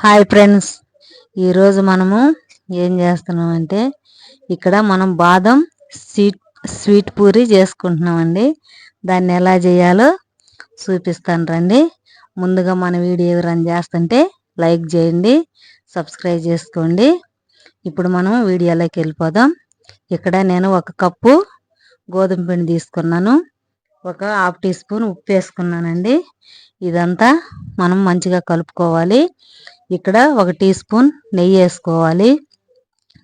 Hi friends ఈరోజు మనము ఏం చేస్తున్నామంటే ఇక్కడ మనం బాదం స్వీట్ స్వీట్ పూరి చేసుకుంటున్నామండి. దాన్ని ఎలా చేయాలో చూపిస్తాను రండి. ముందుగా మన వీడియో రన్ చేస్తుంటే లైక్ చేయండి సబ్స్క్రైబ్ చేసుకోండి. ఇప్పుడు మనం వీడియోలోకి వెళ్ళిపోదాం. ఇక్కడ నేను ఒక కప్పు గోధుమ పిండి తీసుకున్నాను. ఒక హాఫ్ టీ స్పూన్ ఉప్పు వేసుకున్నానండి. ఇదంతా మనం మంచిగా కలుపుకోవాలి. ఇక్కడ ఒక టీ స్పూన్ నెయ్యి వేసుకోవాలి.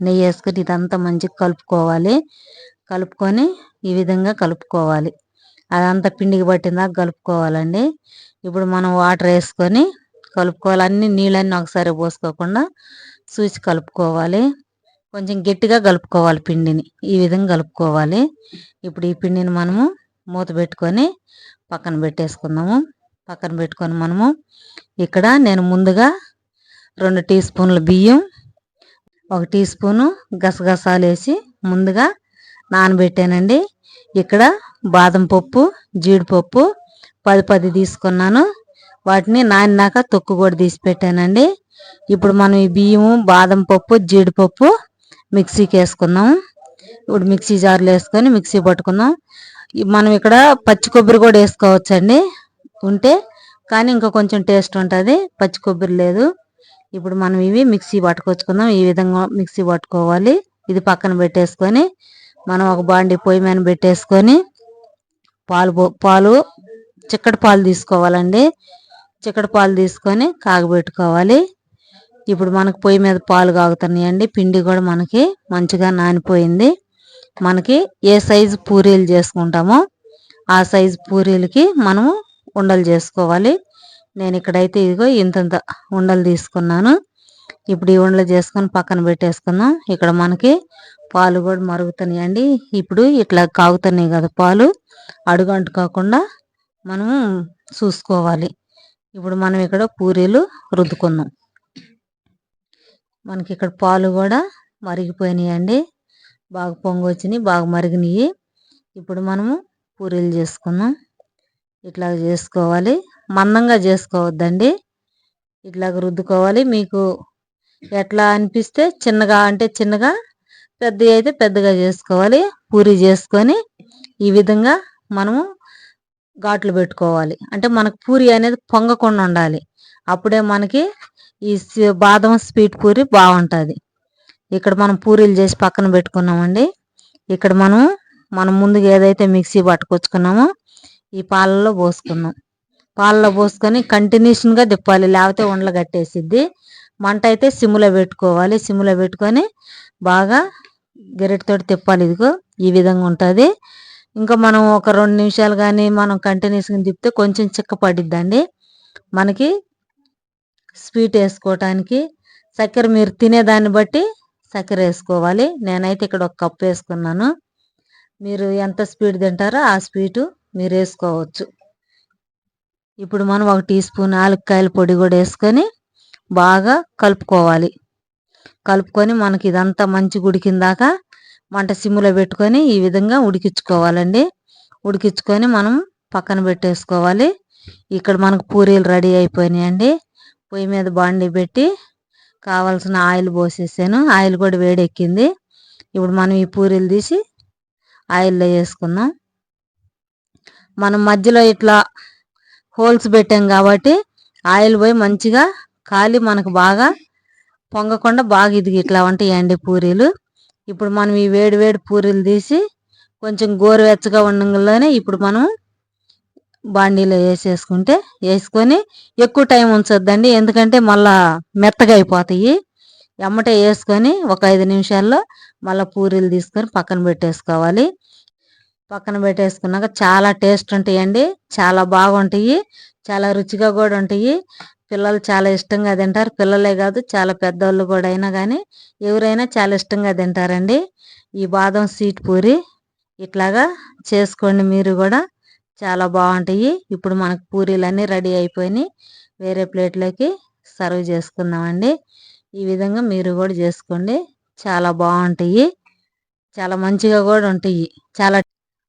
నెయ్యి వేసుకుని ఇదంతా మంచిగా కలుపుకోవాలి. కలుపుకొని ఈ విధంగా కలుపుకోవాలి. అదంతా పిండికి పట్టిందాక కలుపుకోవాలండి. ఇప్పుడు మనం వాటర్ వేసుకొని కలుపుకోవాలి. అన్ని నీళ్ళన్నీ ఒకసారి పోసుకోకుండా చూసి కలుపుకోవాలి. కొంచెం గట్టిగా కలుపుకోవాలి పిండిని. ఈ విధంగా కలుపుకోవాలి. ఇప్పుడు ఈ పిండిని మనము మూత పెట్టుకొని పక్కన పెట్టేసుకుందాము. పక్కన పెట్టుకొని మనము ఇక్కడ నేను ముందుగా రెండు టీ స్పూన్ల బియ్యం ఒక టీ స్పూను గసగసాలు వేసి ముందుగా నానబెట్టానండి. ఇక్కడ బాదం పప్పు జీడిపప్పు పది పది తీసుకున్నాను. వాటిని నానినాక తొక్కు కూడా తీసి పెట్టానండి. ఇప్పుడు మనం ఈ బియ్యము బాదం పప్పు జీడిపప్పు మిక్సీకి వేసుకుందాం ఇప్పుడు మిక్సీ జార్లు వేసుకొని మిక్సీ పట్టుకుందాం మనం ఇక్కడ పచ్చి కొబ్బరి కూడా వేసుకోవచ్చండి. ఉంటే కానీ ఇంకా కొంచెం టేస్ట్ ఉంటుంది. పచ్చి కొబ్బరి లేదు. ఇప్పుడు మనం ఇవి మిక్సీ పట్టుకొచ్చుకుందాం. ఈ విధంగా మిక్సీ పట్టుకోవాలి. ఇది పక్కన పెట్టేసుకొని మనం ఒక బాండి పొయ్యి మీద పెట్టేసుకొని పాలు పాలు చిక్కటి పాలు తీసుకోవాలండి. చిక్కటి పాలు తీసుకొని కాగబెట్టుకోవాలి. ఇప్పుడు మనకు పొయ్యి మీద పాలు కాగుతున్నాయండి. పిండి కూడా మనకి మంచిగా నానిపోయింది. మనకి ఏ సైజు పూరీలు చేసుకుంటామో ఆ సైజు పూరీలకి మనము ఉండలు చేసుకోవాలి. నేను ఇక్కడైతే ఇదిగో ఇంతంత ఉండలు తీసుకున్నాను. ఇప్పుడు ఈ ఉండలు చేసుకొని పక్కన పెట్టేసుకుందాం. ఇక్కడ మనకి పాలు కూడా మరుగుతున్నాయండి. ఇప్పుడు ఇట్లా కాగుతున్నాయి కదా పాలు. అడుగంటు కాకుండా మనము చూసుకోవాలి. ఇప్పుడు మనం ఇక్కడ పూరీలు రుద్దుకుందాం. మనకి ఇక్కడ పాలు కూడా మరిగిపోయినాయండి. బాగా పొంగి వచ్చినాయి బాగా మరిగినాయి. ఇప్పుడు మనము పూరీలు చేసుకుందాం. ఇట్లా చేసుకోవాలి. మందంగా చేసుకోవద్దండి. ఇట్లాగ రుద్దుకోవాలి. మీకు ఎట్లా అనిపిస్తే చిన్నగా అంటే చిన్నగా పెద్ద అయితే పెద్దగా చేసుకోవాలి. పూరి చేసుకొని ఈ విధంగా మనము ఘాట్లు పెట్టుకోవాలి. అంటే మనకు పూరి అనేది పొంగకుండా ఉండాలి. అప్పుడే మనకి ఈ బాదం స్వీట్ పూరి బాగుంటుంది. ఇక్కడ మనం పూరీలు చేసి పక్కన పెట్టుకున్నామండి. ఇక్కడ మనం మనం ముందుగా ఏదైతే మిక్సీ పట్టుకొచ్చుకున్నామో ఈ పాలల్లో పోసుకున్నాం. పాలలో పోసుకొని కంటిన్యూషన్గా తిప్పాలి. లేకపోతే ఉండలు కట్టేసిద్ది. మంట అయితే సిమ్లో పెట్టుకోవాలి. సిమ్లో పెట్టుకొని బాగా గెరెట్తో తిప్పాలి. ఇదిగో ఈ విధంగా ఉంటుంది. ఇంకా మనం ఒక రెండు నిమిషాలు కానీ మనం కంటిన్యూస్గా తిప్పితే కొంచెం చిక్క పడిద్దండి. మనకి స్వీట్ వేసుకోవటానికి చక్కెర మీరు తినేదాన్ని బట్టి చక్కెర వేసుకోవాలి. నేనైతే ఇక్కడ ఒక కప్పు వేసుకున్నాను. మీరు ఎంత స్పీడ్ తింటారో ఆ స్వీటు మీరు వేసుకోవచ్చు. ఇప్పుడు మనం ఒక టీ స్పూన్ ఆలుక్కాయల పొడి కూడా వేసుకొని బాగా కలుపుకోవాలి. కలుపుకొని మనకి ఇదంతా మంచి ఉడికిందాక మంట సిమ్లో పెట్టుకొని ఈ విధంగా ఉడికించుకోవాలండి. ఉడికించుకొని మనం పక్కన పెట్టేసుకోవాలి. ఇక్కడ మనకు పూరీలు రెడీ అయిపోయినాయండి. పొయ్యి మీద బాండి పెట్టి కావాల్సిన ఆయిల్ పోసేసాను. ఆయిల్ కూడా వేడెక్కింది. ఇప్పుడు మనం ఈ పూరీలు తీసి ఆయిల్లో వేసుకుందాం. మనం మధ్యలో ఇట్లా హోల్స్ పెట్టాం కాబట్టి ఆయిల్ పోయి మంచిగా కాలి మనకు బాగా పొంగకుండా బాగా ఇది ఇట్లా ఉంటాయండి పూరీలు. ఇప్పుడు మనం ఈ వేడి వేడి పూరీలు తీసి కొంచెం గోరువెచ్చగా ఉండగానే ఇప్పుడు మనం బాండీలో వేసేసుకుంటే వేసుకొని ఎక్కువ టైం ఉంచొద్దండి. ఎందుకంటే మళ్ళా మెత్తగా అయిపోతాయి. ఎమ్మటే వేసుకొని ఒక ఐదు నిమిషాల్లో మళ్ళీ పూరీలు తీసుకొని పక్కన పెట్టేసుకోవాలి. పక్కన పెట్టేసుకున్నాక చాలా టేస్ట్ ఉంటాయండి. చాలా బాగుంటాయి. చాలా రుచిగా కూడా ఉంటాయి. పిల్లలు చాలా ఇష్టంగా తింటారు. పిల్లలే కాదు చాలా పెద్దవాళ్ళు కూడా అయినా కానీ ఎవరైనా చాలా ఇష్టంగా తింటారండి. ఈ బాదం స్వీట్ పూరి ఇట్లాగా చేసుకోండి మీరు కూడా. చాలా బాగుంటాయి. ఇప్పుడు మనకు పూరీలన్నీ రెడీ అయిపోయినాయి. వేరే ప్లేట్లోకి సర్వ్ చేసుకుందామండి. ఈ విధంగా మీరు కూడా చేసుకోండి. చాలా బాగుంటాయి. చాలా మంచిగా కూడా ఉంటాయి. చాలా